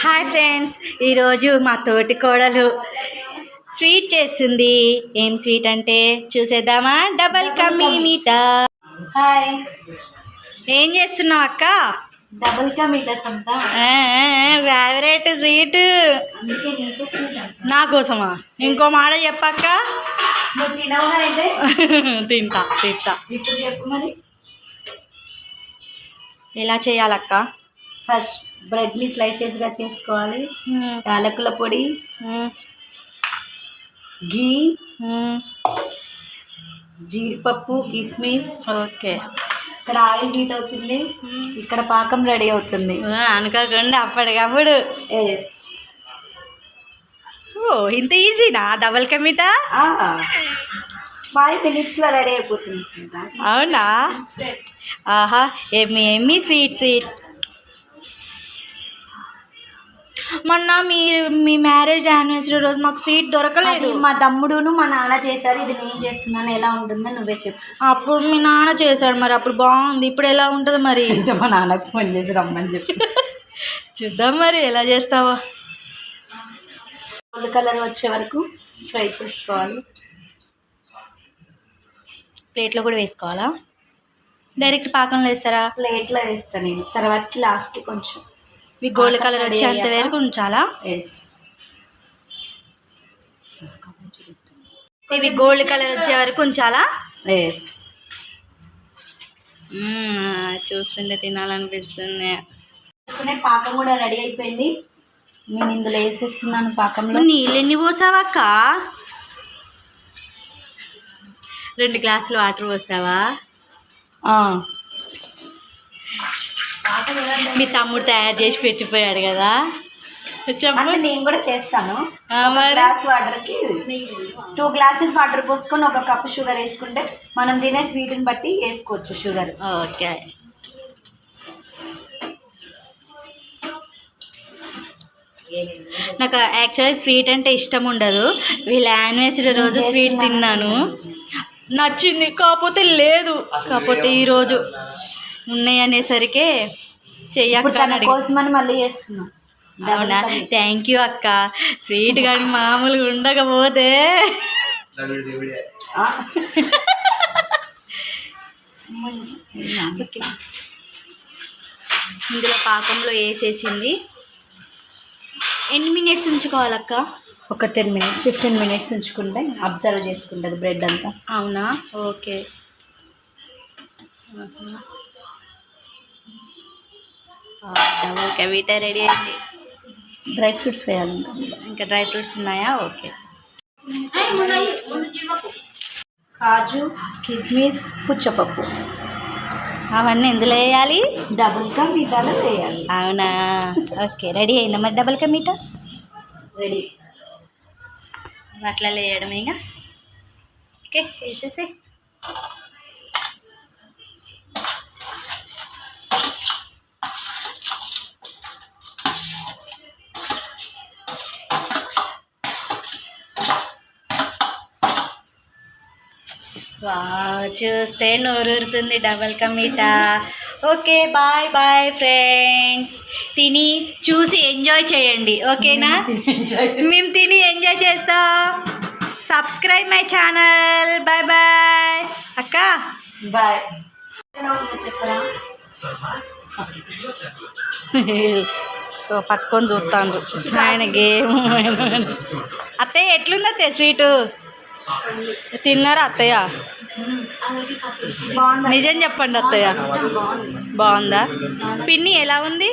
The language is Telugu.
హాయ్ ఫ్రెండ్స్ ఈరోజు మా తోటి కోడలు స్వీట్ చేస్తుంది. ఏం స్వీట్ అంటే చూసేద్దామా? డబల్ కమ్మీ మీటా హాయ్. ఏం చేస్తున్నావు అక్క? డబుల్ కా ఫేవరెట్ స్వీట్. అందుకే నా కోసమా? ఇంకో మాట చెప్పక్క నువ్వు తినవుగా అయితే తింటా తింటా. ఇప్పుడు చెప్పు మరి. ఎలా చేయాలక్క? ఫస్ట్ బ్రెడ్ని స్లైసెస్గా చేసుకోవాలి. యాలకుల పొడి. ఘీ. జీడిపప్పు కిస్మిస్. ఓకే. ఇక్కడ ఆయిల్ హీట్ అవుతుంది. ఇక్కడ పాకం రెడీ అవుతుంది. అనుకోకుండా అప్పటికప్పుడు. ఎస్ ఓ ఇంత ఈజీనా? డబల్ కమీటా? ఫైవ్ మినిట్స్లో రెడీ అయిపోతుంది. అవునా? ఆహా ఏమి ఏమి స్వీట్ స్వీట్. మొన్న మీ మీ మ్యారేజ్ యానివర్సరీ రోజు మాకు స్వీట్ దొరకలేదు. మా తమ్ముడును మా నాన్న చేశారు. ఇది నేను చేస్తున్నాను. ఎలా ఉంటుందో నువ్వే చెప్పు. అప్పుడు మీ నాన్న చేశాడు మరి. అప్పుడు బాగుంది. ఇప్పుడు ఎలా ఉంటుంది మరి? మా నాన్నకు ఫోన్ చేసి రమ్మని చెప్పి. చూద్దాం మరి ఎలా చేస్తావో. గోల్డ్ కలర్ వచ్చే వరకు ఫ్రై చేసుకోవాలి. ప్లేట్లో కూడా వేసుకోవాలా? డైరెక్ట్ పాకంలో వేస్తారా? ప్లేట్లో వేస్తాను నేను. తర్వాతకి లాస్ట్కి కొంచెం మీ గోల్డ్ కలర్ వచ్చేంత వరకు ఉంచాలా? ఎస్ ఇవి గోల్డ్ కలర్ వచ్చే వరకు ఉంచాలా? ఎస్ చూస్తుంటే తినాలనిపిస్తుంది. పాకం కూడా రెడీ అయిపోయింది. నేను ఇందులో వేసేస్తున్నాను పాకంలో. నీళ్ళు ఎన్ని పోసావక్క రెండు గ్లాసులు వాటర్ పోసావా. మీ తమ్ముడు తయారు చేసి పెట్టిపోయాడు కదా. చెప్పు. అంటే నేను కూడా చేస్తాను. గ్లాస్ వాటర్కి టూ గ్లాసెస్ వాటర్ పోసుకొని ఒక కప్ షుగర్ వేసుకుంటే మనం తినే స్వీట్ని బట్టి వేసుకోవచ్చు షుగర్. ఓకే. నాకు యాక్చువల్లీ స్వీట్ అంటే ఇష్టం ఉండదు. వీళ్ళ యానివర్సరీ రోజు స్వీట్ తిన్నాను. నచ్చింది కాకపోతే లేదు. కాకపోతే ఈరోజు ఉన్నాయి అనేసరికి అడిగి కోసమని మళ్ళీ చేస్తున్నాం. అవునా? థ్యాంక్ యూ అక్క. స్వీట్ కానీ మామూలుగా ఉండకపోతే. ఇందులో పాకంలో వేసేసింది. ఎన్ని మినిట్స్ ఉంచుకోవాలక్క? ఒక టెన్ మినిట్స్ ఫిఫ్టీన్ మినిట్స్ ఉంచుకుంటే అబ్జర్వ్ చేసుకుంటుంది బ్రెడ్ అంతా. అవునా? ఓకే. ఓకే వీట రెడీ అయింది. డ్రై ఫ్రూట్స్ వేయాలి ఇంకా డ్రై ఫ్రూట్స్ ఉన్నాయా? ఓకే. కాజు కిస్మిస్ పుచ్చపప్పు. అవన్నీ ఎందులో వేయాలి? డబుల్గా మీటాలో వేయాలి. అవునా? ఓకే రెడీ అయిందా? మరి డబల్ కా మీట? రెడీ అట్లా వేయడం ఇక. ఓకే వేసేసి వావ్, చూస్తే నోరూరుతుంది double ka meetha. Okay bye bye friends తిని చూసి ఎంజాయ్ చేయండి ఓకేనా? మేము తిని ఎంజాయ్ చేస్తాం. Subscribe my channel bye bye అక్క. బాయ్ చెప్పరా పట్టుకొని చూస్తాను ఆయన గేమ్. అత్తయ్య ఎట్లుంది స్వీటు? తిన్నారా అత్తయ్య? నిజం చెప్పండి అత్తయ్య. బాగుందా? పిన్ని ఎలా ఉంది?